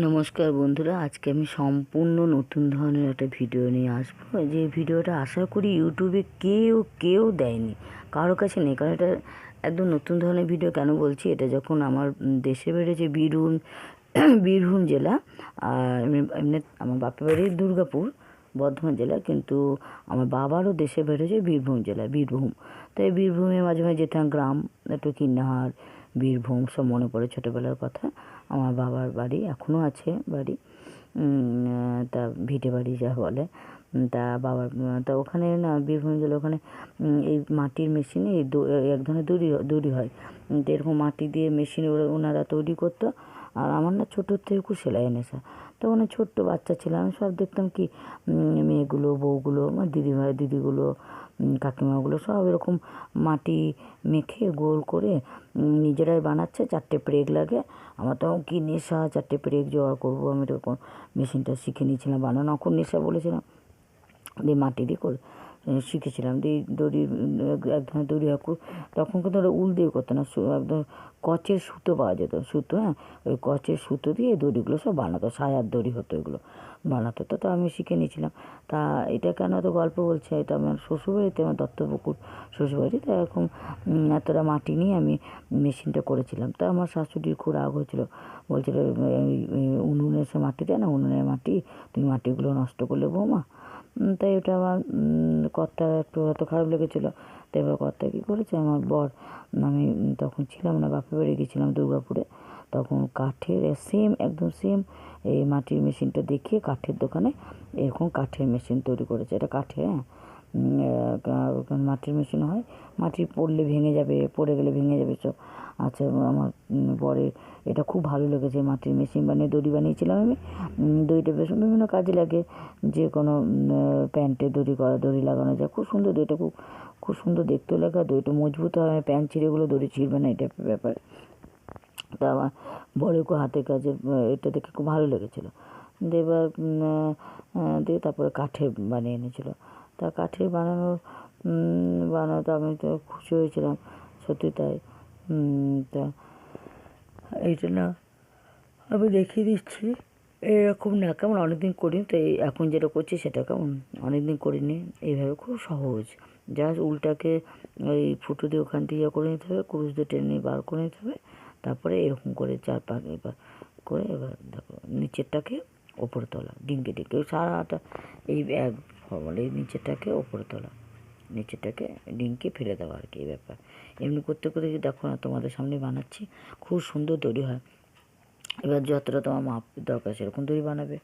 নমস্কার বন্ধুরা, আজকে আমি সম্পূর্ণ নতুন ধরনের একটা ভিডিও নিয়ে আসব। যে ভিডিওটা আশা করি ইউটিউবে কেউ কেউ দেয়নি। কারও কাছে নেই, কারণ এটা একদম নতুন ধরনের ভিডিও কেন বলছি? এটা যখন আমার দেশে বেড়েছে বীরভূম বীরভূম জেলা, আর এমনি আমার বাপের বাড়ি দুর্গাপুর, বর্ধমান জেলা, কিন্তু আমার বাবারও দেশে বেড়েছে বীরভূম জেলা, বীরভূম। তাই বীরভূমে মাঝে মাঝে যেতাম, গ্রাম, একটু কিন্নাহার বীরভূম সব মনে পড়ে ছোটোবেলার কথা। আমার বাবার বাড়ি এখনও আছে বাড়ি। তা ভিটে বাড়ি যা বলে। তা বাবার, তা ওখানে না বীরভূম জেলা ওখানে এই মাটির মেশিনে এই এক ধরনের দড়ি দড়ি হয়। তো এরকম মাটি দিয়ে মেশিনে ওরা, ওনারা তৈরি করতো। আর আমার না ছোটোর থেকে খুব সেলাই নেশা তো ওখানে ছোট্ট বাচ্চা ছিলাম, সব দেখতাম কি মেয়েগুলো, বউগুলো, আমার দিদিভাই, দিদিগুলো কাকিমাগুলো সব এরকম মাটি মেখে গোল করে নিজেরাই বানাচ্ছে, চারটে প্রেগ লাগে। আমার তো কি নেশা, চারটে প্রেগ জোগাড় করব, আমি তো মেশিনটা শিখে নিয়েছিলাম, বানানো এখন নেশা বলেছিলাম। দিয়ে মাটি দিয়ে করে শিখেছিলাম। দিয়ে দড়ি, এক ধরনের দড়ি খুব- তখন কিন্তু ওরা উল দিয়ে করতো না একদম কচের সুতো পাওয়া যেত, সুতো হ্যাঁ? ওই কচের সুতো দিয়ে দড়িগুলো সব বানাতো, সায়ার দড়ি হতো এগুলো বানাতো। তো তো আমি শিখে নিয়েছিলাম। তা এটা কেন এত গল্প বলছে? এটা আমার শ্বশুরবাড়িতে, আমার দত্তপুকুর শ্বশুরবাড়ি তো এরকম এতটা মাটি নিয়ে আমি মেশিনটা করেছিলাম। তা আমার শাশুড়ির খুব রাগ হয়েছিল। বলছিল উনুনে সে মাটি দেয় না, উনুনের মাটি, তুমি মাটিগুলো নষ্ট করলে বৌমা তাই ওটা আমার কর্তা একটু হয়তো খারাপ লেগেছিলো। তো এবার কর্তা কী করেছে? আমার বর, আমি তখন ছিলাম না, বাপের বাড়ি গেছিলাম দুর্গাপুরে। তখন কাঠের সেম একদম সেম এই মাটির মেশিনটা দেখিয়ে কাঠের দোকানে এরকম কাঠের মেশিন তৈরি করেছে। এটা কাঠের হ্যাঁ? মাটির মেশিন হয়। মাটি পড়লে ভেঙে যাবে, পড়ে গেলে ভেঙে যাবে সব। আচ্ছা আমার বরের এটা খুব ভালো লেগেছে মাটির মেশিন বানিয়ে দড়ি বানিয়েছিলাম আমি। দড়িটা বেশ বিভিন্ন কাজে লাগে। যে কোনো প্যান্টে দড়ি করা দড়ি লাগানো যায়। খুব সুন্দর দড়িটা খুব খুব সুন্দর দেখতেও আর দড়িটা মজবুত হয়। প্যান্ট ছিঁড়েগুলো দড়ি ছিঁড়বে না এটা ব্যাপার। তা আমার বড় খুব হাতের কাজে এটা দেখে খুব ভালো লেগেছিলো। আহ, দিয়ে তারপরে কাঠের বানিয়ে এনেছিল। তা কাঠের বানানোর বানাতে আমি তো খুশি হয়েছিলাম। সত্যি তাই। তা এইটা না আমি দেখিয়ে দিচ্ছি। এরকম না কেমন অনেকদিন করিনি তো এই এখন যেটা করছি সেটা কেমন? অনেকদিন করিনি, এইভাবে খুব সহজ। জাস্ট উলটাকে ওই ফুটো দিয়ে ওখান ইয়ে করে নিতে হবে, কুরুশ দিয়ে টেনে বার করে নিতে হবে। তারপরে এরকম করে চার পাক এবার করে এবার দেখো, নিচেরটাকে ওপরে তোলা ডিঙ্কে ওই সারাটা এই, এক ফর্মাল এই নিচেরটাকে ওপরে তোলা। নিচেরটাকে ডিঙ্কে ফেলে দেওয়া আর কি এই ব্যাপার। এমনি করতে করতে যদি দেখো না, তোমাদের সামনে বানাচ্ছি, খুব সুন্দর তৈরি হয়। এবার যতটা তোমার মাপ দরকার সেরকম তৈরি বানাবে।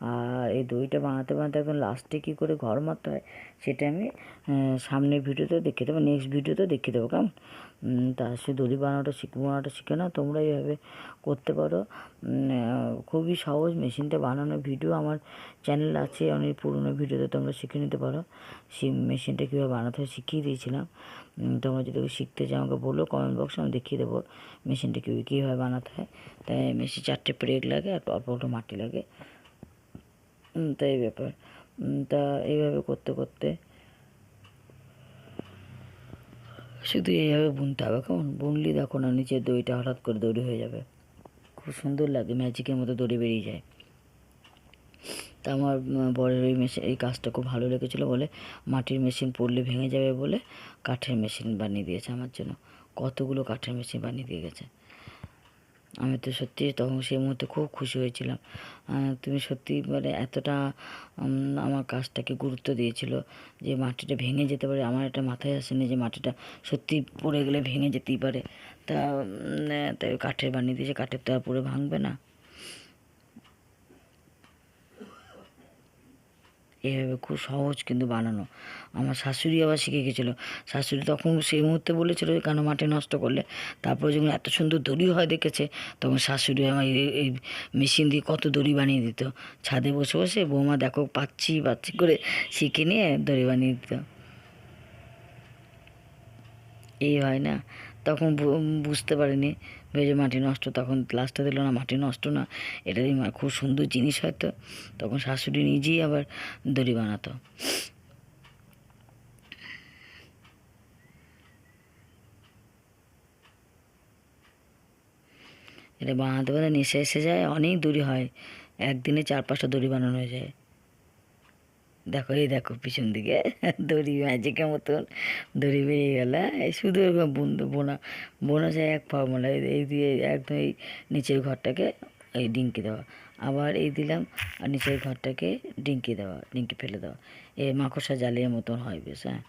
আর এই দইটা বানাতে বানাতে একদম লাস্টে কী করে ঘর মারতে হয়, সেটা আমি সামনের ভিডিওতে দেখিয়ে দেবো নেক্সট ভিডিওতে দেখিয়ে দেবো, কেমন? তা সে দড়ি বানানোটা শিখে বানানোটা শিখে না তোমরা এইভাবে করতে পারো। খুবই সহজ মেশিনটা বানানোর ভিডিও আমার চ্যানেল আছে, অনেক পুরনো ভিডিওতে তোমরা শিখে নিতে পারো। সেই মেশিনটা কীভাবে বানাতে হয় শিখিয়ে দিয়েছিলাম। তোমরা যদি শিখতে চাও আমাকে বলো কমেন্ট বক্সে আমি দেখিয়ে দেবো মেশিনটা কীভাবে কীভাবে বানাতে হয়। তাই মেশিন চারটে ব্রেক লাগে আর অল্প অল্প মাটি লাগে। তাই ব্যাপার। তা এইভাবে করতে করতে শুধু এইভাবে বুনতে হবে। কেমন? বুনলি দেখো না নিচের দড়িটা হঠাৎ করে দড়ি হয়ে যাবে। খুব সুন্দর লাগে, ম্যাজিকের মতো দড়ি বেরিয়ে যায়। তা আমার বরের ওই মেশিন, এই কাজটা খুব ভালো লেগেছিলো বলে মাটির মেশিন পড়লে ভেঙে যাবে বলে কাঠের মেশিন বানিয়ে দিয়েছে আমার জন্য। কতগুলো কাঠের মেশিন বানিয়ে দিয়ে গেছে। আমি তো সত্যি তখন সেই মুহূর্তে খুব খুশি হয়েছিলাম। তুমি সত্যি মানে এতটা আমার কাজটাকে গুরুত্ব দিয়েছিল যে মাটিটা ভেঙে যেতে পারে। আমার একটা মাথায় আসেনি যে মাটিটা সত্যি পড়ে গেলে ভেঙে যেতেই পারে। তা তাই কাঠের বানিয়ে দিয়েছে কাঠের তো আর পরে ভাঙবে না। এইভাবে খুব সহজ কিন্তু বানানো। আমার শাশুড়ি আবার শিখে গেছিল। শাশুড়ি তখন সেই মুহূর্তে বলেছিল কেন মাটি নষ্ট করলে? তারপরে যখন এত সুন্দর দড়ি হয় দেখেছে, তখন শাশুড়ি আমার এই মেশিন দিয়ে কত দড়ি বানিয়ে দিত। ছাদে বসে বসে বৌমা দেখো পাচ্ছি পাচ্ছি করে শিখে নিয়ে দড়ি বানিয়ে দিত। এই হয় না? তখন বুঝতে পারিনি। ভেবে মাটি নষ্ট, তখন লাস্টে দিল না, মাটি নষ্ট না, এটা দিয়ে খুব সুন্দর জিনিস হয়তো। তখন শাশুড়ি নিজেই আবার দড়ি বানাতো। এটা বানাতে বানাতে নেশে এসে যায়, অনেক দড়ি হয়। একদিনে চার পাঁচটা দড়ি বানানো হয়ে যায়। দেখো, এই দেখো পিছন দিকে, দড়ি ম্যাজিকের মতন দড়ি বেরিয়ে গেল। এই শুধু এরকম বন্ধু বোনা বোনা যায় এক ফর্মুলা এই দিয়ে একদম এই নিচের ঘরটাকে এই ডিঙ্কি দেওয়া। আবার এই দিলাম আর নিচের ঘরটাকে ডিঙ্কি দেওয়া, ডিঙ্কি ফেলে দেওয়া। এ মাকড়সা জালের মতন হয় বেশ হ্যাঁ।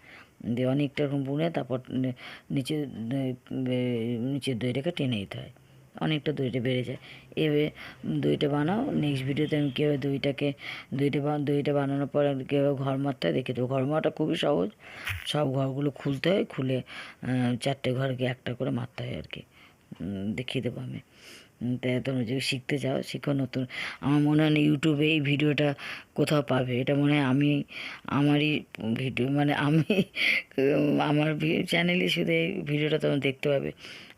দিয়ে অনেকটা এরকম বুনে তারপর নিচে নিচের দইটাকে টেনে দিতে হয়। অনেকটা দইটা বেড়ে যায়। এবার দইটা বানাও নেক্সট ভিডিওতে আমি কীভাবে দইটাকে, দইটা দইটা বানানোর পর কীভাবে ঘর মারতে হয় দেখে দেবো। ঘর মারাটা খুবই সহজ। সব ঘরগুলো খুলতে হয়, খুলে চারটে ঘরকে একটা করে মারতে হয় আর কি দেখিয়ে দেবো আমি। তাই তোমরা যদি শিখতে চাও, শিখো নতুন। আমার মনে হয় ইউটিউবে এই ভিডিওটা কোথাও পাবে। এটা মনে হয় আমি, আমারই ভিডিও মানে আমি, আমার চ্যানেলে শুধু এই ভিডিওটা তোমরা দেখতে পাবে।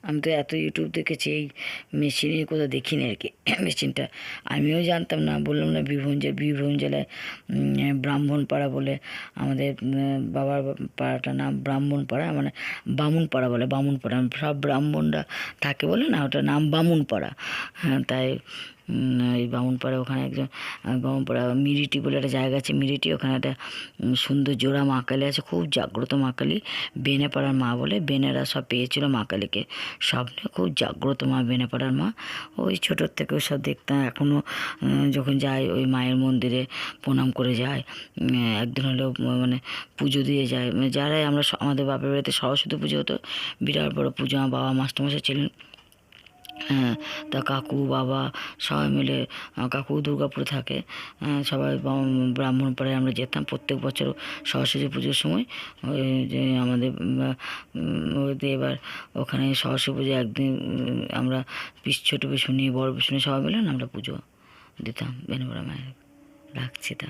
আমি তো এত ইউটিউব দেখেছি, এই মেশিনে কোথাও দেখিনি আর কি মেশিনটা আমিও জানতাম না, বললাম না বীরভূম জেলা, বীরভূম জেলায় ব্রাহ্মণপাড়া বলে আমাদের বাবার পাড়াটার নাম ব্রাহ্মণপাড়া মানে বামুনপাড়া বলে, বামুনপাড়া। সব ব্রাহ্মণরা থাকে বলে না, ওটার নাম বামুনপাড়া। হ্যাঁ তাই এই বামুনপাড়া ওখানে একজন বামুনপাড়া মিরিটি বলে একটা জায়গা আছে, মিরিটি, ওখানে একটা সুন্দর জোড়া মা কালী আছে, খুব জাগ্রত মা কালী বেনেপাড়ার মা বলে, বেনেরা সব পেয়েছিল মা কালীকে স্বপ্নে খুব জাগ্রত মা, বেনেপাড়ার মা, ওই ছোটোর থেকে সব দেখতাম, এখনও যখন যাই ওই মায়ের মন্দিরে প্রণাম করে যায় একদিন হলেও মানে পুজো দিয়ে যায় মানে যারাই আমরা আমাদের বাপের বাড়িতে সরস্বতী পুজো হতো, বিরাট বড় পুজো, আমার বাবা মাস্টারমশাই ছিলেন হ্যাঁ তা কাকু, বাবা সবাই মিলে কাকু দুর্গাপুরে থাকে। সবাই ব্রাহ্ম- ব্রাহ্মণপাড়ায় আমরা যেতাম প্রত্যেক বছর সরস্বতী পুজোর সময়। ওই যে আমাদের এবার ওখানে সরস্বতী পুজো একদিন আমরা পিস, ছোটো পিছু নিয়ে, বড় পিছু নিয়ে সবাই মিলে আমরা পুজো দিতাম। বেনুবরা মায়ের রাখছি তা।